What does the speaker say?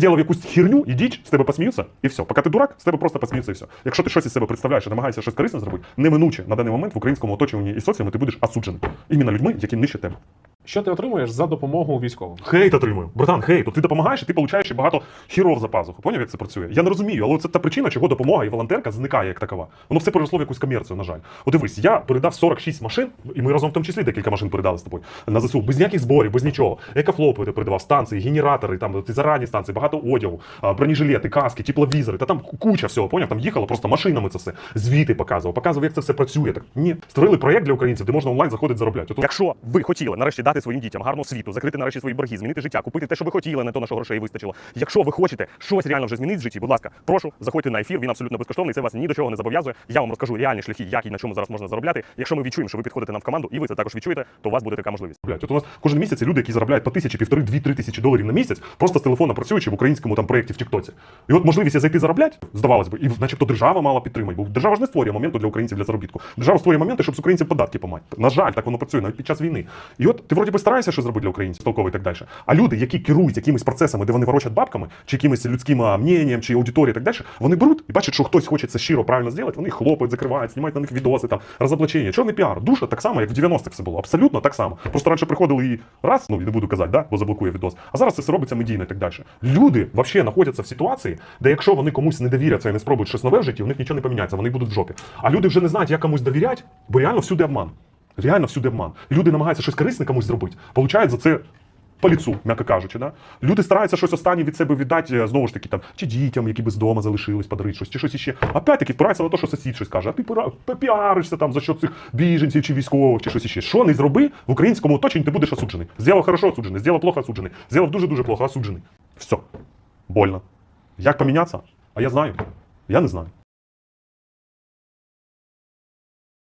Зробив якусь херню, ідіть, з тебе посміються, і все. Поки ти дурак, з тебе просто посміються і все. Якщо ти щось із себе представляєш і намагаєшся щось корисне зробити, неминуче на даний момент в українському оточенні і соціумі ти будеш осуджений. Іменно людьми, які нижче тебе. Що ти отримуєш за допомогу військовим? Хейт отримую. Братан, хейт. Ти допомагаєш, і ти получаєш багато хіров за пазуху. Поняв, як це працює? Я не розумію, але це та причина, чого допомога і волонтерка зникає як такова. Воно все переросло в якусь комерцію, на жаль. От дивись, я передав 46 машин, і ми разом в тому числі декілька машин передали з тобою на ЗСУ. Без ніяких зборів, без нічого. Екофлопи ти передавав, станції, генератори, там ті зарані станції, багато одягу, бронежилети, каски, тепловізори, та там куча всього, поняв? Там їхало просто машинами це все. Звіти показував, показував, як це все працює. Так ні, створили проєкт для українців, де можна онлайн заходити заробляти. От, якщо ви хотіли нарешті дати своїм дітям гарну освіту, закрити нарешті свої борги, змінити життя, купити те, що ви хотіли, не то на що грошей вистачило. Якщо ви хочете щось реально вже змінити в житті, будь ласка, прошу, заходьте на ефір. Він абсолютно безкоштовний. Це вас ні до чого не зобов'язує. Я вам розкажу реальні шляхи, як і на чому зараз можна заробляти. Якщо ми відчуємо, що ви підходите нам в команду, і ви це також відчуєте, то у вас буде така можливість. Блядь, от у нас кожен місяць люди, які заробляють по тисячі, півтори, дві, три тисячі доларів на місяць, просто з телефона працюючи в українському там проєкті в Тіктоці. І от можливість зайти заробляти, здавалось би, і начебто держава мала підтримати. Бо держава ж не створює моменту для українців для заробітку. Держава створює моменти, щоб з українців податки помати. На жаль, так воно працює навіть під час війни. І от ти вроді би стараєшся щось зробити для українців, толково і так далі. А люди, які керують якимись процесами, де вони ворочать бабками, чи якимось людським мненням, чи аудиторією так далі, вони беруть і бачать, що хтось хоче це щиро правильно зробити, вони хлопають, закривають, знімають на них відоси, там розоблачення. Чорний піар. Душа так само, як в 90-х все було. Абсолютно так само. Просто раніше приходили і раз, ну не буду казати, да, бо заблокує відос. А зараз це все робиться медійно і так далі. Люди взагалі знаходяться в ситуації, де якщо вони комусь не довіряться і не спробують щось нове в житті, у них нічого не поміняється, вони будуть в жопі. А люди вже не знають, як комусь довіряти, бо реально всюди обман. Реально всюди обман. Люди намагаються щось корисне комусь зробити, получають за це. По ліцу, м'яко кажучи, да? люди стараються щось останнє від себе віддати, е, знову ж таки, там, чи дітям, які без дома залишились, подарити щось, чи щось іще. Опять-таки, впирається на те, що сусід щось каже, а ти піаришся там за що цих біженців чи військових, чи щось іще. Що не зроби в українському оточенні, ти будеш осуджений. Зробив хорошо осуджений, зробив плохо осуджений, зробив дуже-дуже плохо осуджений. Все. Больно. Як помінятися? А я знаю. Я не знаю.